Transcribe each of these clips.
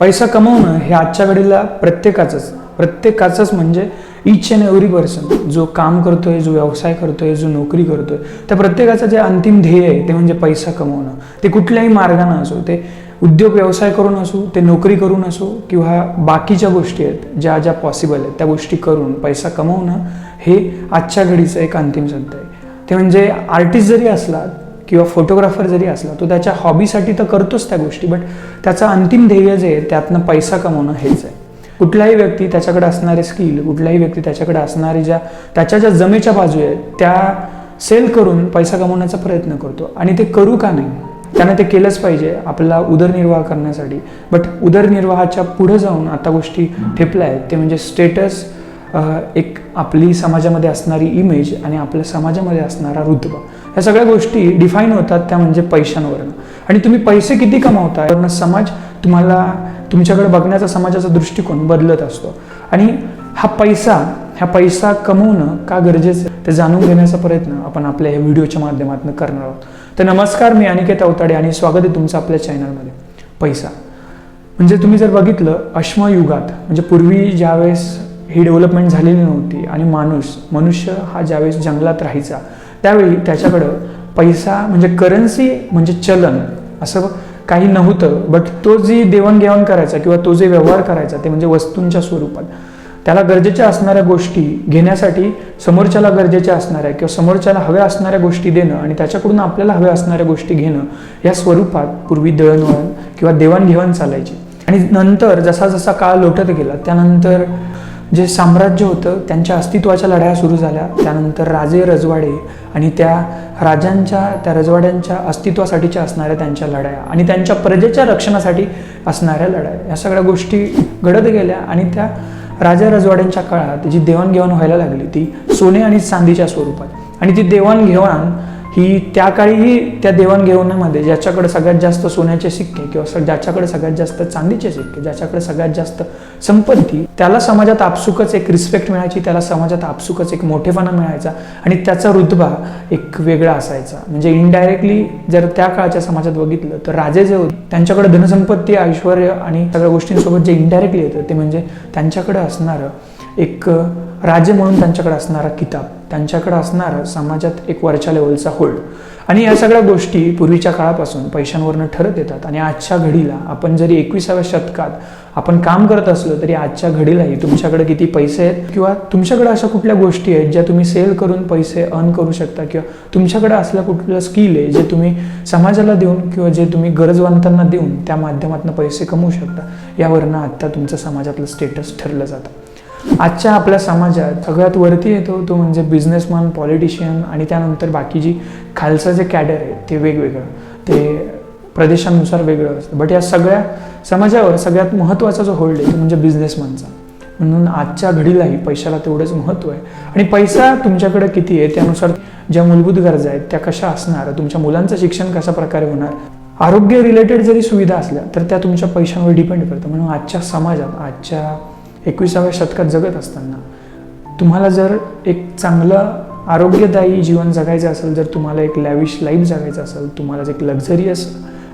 पैसा कमवणं हे आजच्या घडीला प्रत्येकाचंच प्रत्येकाचंच म्हणजे इच अँड एव्हरी पर्सन जो काम करतोय जो व्यवसाय करतोय जो नोकरी करतोय त्या प्रत्येकाचं जे अंतिम ध्येय आहे ते म्हणजे पैसा कमवणं. ते कुठल्याही मार्गानं असो ते उद्योग व्यवसाय करून असो ते नोकरी करून असो किंवा बाकीच्या गोष्टी आहेत ज्या ज्या पॉसिबल आहेत त्या गोष्टी करून पैसा कमवणं हे आजच्या घडीचं एक अंतिम सत्य आहे. ते म्हणजे आर्टिस्ट जरी असला किंवा फोटोग्राफर जरी असला तो त्याच्या हॉबीसाठी तर करतोच त्या गोष्टी बट त्याचं अंतिम ध्येय जे आहे त्यातनं पैसा कमवणं हेच आहे. कुठलाही व्यक्ती त्याच्याकडे असणारे स्किल कुठलाही व्यक्ती त्याच्याकडे असणारी ज्या त्याच्या ज्या जमेच्या बाजू आहेत त्या सेल करून पैसा कमवण्याचा प्रयत्न करतो. आणि ते करू का नाही? त्यानं ते केलंच पाहिजे आपला उदरनिर्वाह करण्यासाठी. बट उदरनिर्वाहाच्या पुढे जाऊन आता गोष्टी ठेपल्या आहेत ते म्हणजे स्टेटस एक आपली समाजामध्ये असणारी इमेज आणि आपल्या समाजामध्ये असणारा रुतबा. ह्या सगळ्या गोष्टी डिफाईन होतात त्या म्हणजे पैशांवरनं. आणि तुम्ही पैसे किती कमावताय? वरनं समाज तुम्हाला तुमच्याकडे बघण्याचा समाजाचा दृष्टिकोन बदलत असतो. आणि हा पैसा ह्या पैसा कमवणं का गरजेचं आहे? ते जाणून घेण्याचा प्रयत्न आपण आपल्या ह्या व्हिडिओच्या माध्यमातून करणार आहोत. तर नमस्कार मी अनिकेत अवताडे आणि स्वागत आहे तुमचं आपल्या चॅनलमध्ये. पैसा. म्हणजे तुम्ही जर बघितलं अश्मयुगात म्हणजे पूर्वी ज्यावेळेस ही डेव्हलपमेंट झालेली नव्हती. आणि माणूस मनुष्य हा ज्यावेळेस जंगलात राहायचा त्यावेळी त्याच्याकडं पैसा म्हणजे करन्सी म्हणजे चलन असं काही नव्हतं. बट तो जी देवाणघेवाण करायचा किंवा तो जे व्यवहार करायचा ते म्हणजे वस्तूंच्या स्वरूपात. त्याला गरजेच्या असणाऱ्या गोष्टी घेण्यासाठी समोरच्याला गरजेच्या असणाऱ्या किंवा समोरच्याला हव्या असणाऱ्या गोष्टी देणं आणि त्याच्याकडून आपल्याला हव्या असणाऱ्या गोष्टी घेणं या स्वरूपात पूर्वी दळणवळण किंवा देवाणघेवाण चालायची. आणि नंतर जसा जसा काळ लोटत गेला त्यानंतर जे साम्राज्य होतं त्यांच्या अस्तित्वाच्या लढाया सुरू झाल्या. त्यानंतर राजे रजवाडे आणि त्या राजांच्या त्या रजवाड्यांच्या अस्तित्वासाठीच्या असणाऱ्या त्यांच्या लढाया आणि त्यांच्या प्रजेच्या रक्षणासाठी असणाऱ्या लढाया. या सगळ्या गोष्टी घडत गेल्या आणि त्या राजा रजवाड्यांच्या काळात जी देवाणघेवाण व्हायला लागली ती सोने आणि चांदीच्या स्वरूपात. आणि ती देवाणघेवाण की त्या काळीही त्या देवाणघेवाणामध्ये ज्याच्याकडे सगळ्यात जास्त सोन्याचे सिक्के किंवा ज्याच्याकडे सगळ्यात जास्त चांदीचे सिक्के ज्याच्याकडे सगळ्यात जास्त संपत्ती त्याला समाजात आपसुकच एक रिस्पेक्ट मिळायची त्याला समाजात आपसुकच एक मोठेपणा मिळायचा आणि त्याचा रुतबा एक वेगळा असायचा. म्हणजे इनडायरेक्टली जर त्या काळच्या समाजात बघितलं तर राजे जे होते त्यांच्याकडे धनसंपत्ती ऐश्वर आणि सगळ्या गोष्टींसोबत जे इनडायरेक्टली येतं ते म्हणजे त्यांच्याकडे असणारं एक राजे म्हणून त्यांच्याकडे असणारा किताब. त्यांच्याकडे असणारं समाजात एक वरच्या लेवलचा होल्ड. आणि या सगळ्या गोष्टी पूर्वीच्या काळापासून पैशांवरनं ठरत येतात. आणि आजच्या घडीला आपण जरी एकविसाव्या शतकात आपण काम करत असलो तरी आजच्या घडीलाही तुमच्याकडे किती पैसे आहेत? किंवा तुमच्याकडे अशा कुठल्या गोष्टी आहेत ज्या तुम्ही सेल करून पैसे अर्न करू शकता? किंवा तुमच्याकडे असलं कुठलं स्किल आहे जे तुम्ही समाजाला देऊन किंवा जे तुम्ही गरजवंतांना देऊन त्या माध्यमातून पैसे कमवू शकता? यावरनं आत्ता तुमचं समाजातलं स्टेटस ठरलं जातं. आजच्या आपल्या समाजात सगळ्यात वरती येतो तो म्हणजे बिझनेसमॅन पॉलिटिशियन आणि त्यानंतर बाकी जी खालचं जे कॅडर आहे ते वेगवेगळं. ते प्रदेशानुसार वेगळं असतं. बट या सगळ्या समाजावर सगळ्यात महत्त्वाचा जो होल्ड आहे तो म्हणजे बिझनेसमॅनचा म्हणून आजच्या घडीलाही पैशाला तेवढंच महत्त्व आहे. आणि पैसा तुमच्याकडे किती आहे त्यानुसार ज्या मूलभूत गरजा आहेत त्या कशा असणार तुमच्या मुलांचं शिक्षण कशा प्रकारे होणार आरोग्य रिलेटेड जरी सुविधा असल्या तर त्या तुमच्या पैशांवर डिपेंड करतं. म्हणून आजच्या समाजात आजच्या एकविसाव्या शतकात जगत असताना तुम्हाला जर एक चांगलं आरोग्यदायी जीवन जगायचं असेल जर तुम्हाला एक लॅविश लाईफ जगायचं असेल तुम्हाला एक लक्झरियस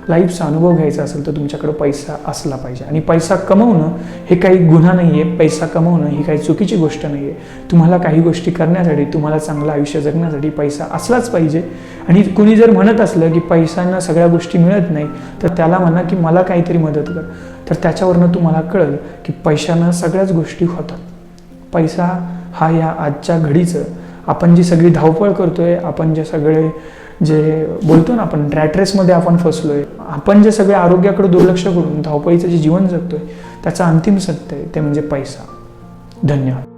लाईफचा अनुभव घ्यायचा असेल तर तुमच्याकडे पैसा असला पाहिजे. आणि पैसा कमवणं हे काही गुन्हा नाही आहे पैसा कमवणं ही काही चुकीची गोष्ट नाही आहे तुम्हाला काही गोष्टी करण्यासाठी तुम्हाला चांगलं आयुष्य जगण्यासाठी पैसा असलाच पाहिजे. आणि कुणी जर म्हणत असलं की पैशांना सगळ्या गोष्टी मिळत नाही तर त्याला म्हणा की मला काहीतरी मदत कर. तर त्याच्यावरनं तुम्हाला कळेल की पैशानं सगळ्याच गोष्टी होतात. पैसा हा या आजच्या घडीचं आपण जी सगळी धावपळ करतोय आपण जे सगळे जे बोलतो ना आपण रॅटरेसमध्ये आपण फसलोय आपण जे सगळे आरोग्याकडे दुर्लक्ष करून धावपळीचं जे जीवन जगतोय त्याचं अंतिम सत्य आहे ते म्हणजे पैसा. धन्यवाद.